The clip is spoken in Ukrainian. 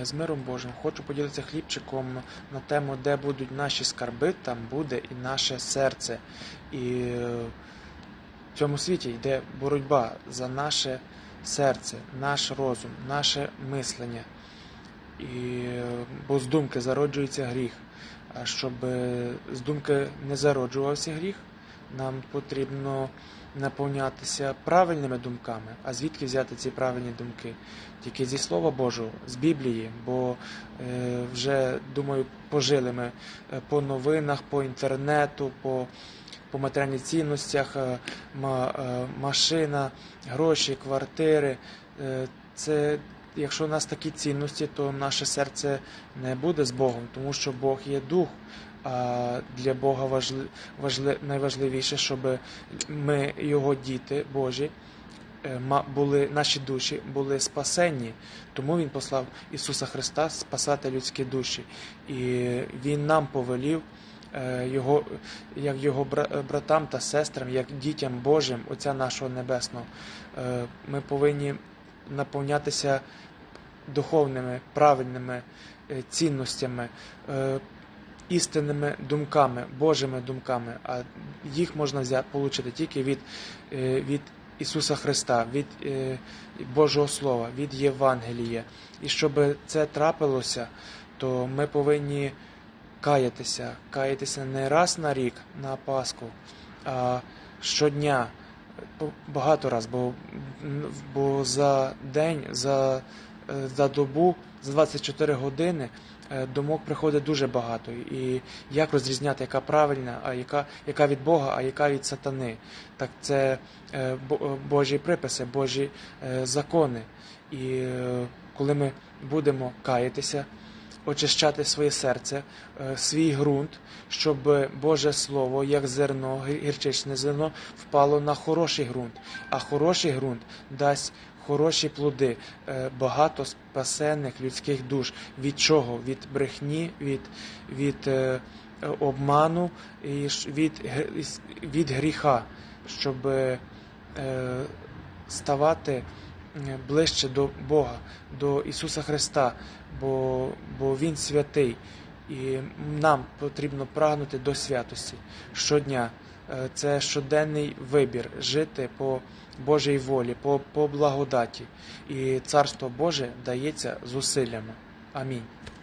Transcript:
Е, З миром Божим хочу поділитися хлібчиком на тему, де будуть наші скарби, там буде і наше серце. І е, в цьому світі йде боротьба за наше серце, наш розум, наше мислення. І, е, бо з думки зароджується гріх. А щоб з думки не зароджувався гріх, нам потрібно наповнятися правильними думками. А звідки взяти ці правильні думки? Тільки зі Слова Божого, з Біблії, бо е, вже, думаю, пожили ми е, по новинах, по інтернету, по, по матеріальних цінностях, е, е, машина, гроші, квартири. Е, це Якщо у нас такі цінності, то наше серце не буде з Богом, тому що Бог є дух. А для Бога важли, важли, найважливіше, щоб ми, його діти Божі, е, були, наші душі були спасенні. Тому Він послав Ісуса Христа спасати людські душі. І Він нам повелів, е, його, як його бра- братам та сестрам, як дітям Божим, Отця нашого Небесного. Е, Ми повинні наповнятися духовними, правильними е, цінностями, е, істинними думками, Божими думками, а їх можна взяти, отримати тільки від, е, від Ісуса Христа, від Божого Слова, від Євангелія. І щоб це трапилося, то ми повинні каятися, каятися не раз на рік на Пасху, а щодня. По- Багато раз, бо, бо за день, за, е, за добу, за 24 години е, думок приходить дуже багато. І як розрізняти, яка правильна, а яка, яка від Бога, а яка від сатани? Так це е, Божі приписи, Божі закони. І коли ми будемо каятися, очищати своє серце, е, свій ґрунт, щоб Боже Слово, як зерно, гірчичне зерно, впало на хороший ґрунт. А хороший ґрунт дасть хороші плоди, е, багато спасених людських душ. Від чого? Від брехні, від, від е, обману і від, від гріха, щоб ставати ближче до Бога, до Ісуса Христа, бо, бо Він святий, і нам потрібно прагнути до святості щодня. Е, Це щоденний вибір жити по Божій волі, по, по благодаті. І Царство Боже дається зусиллями. Амінь.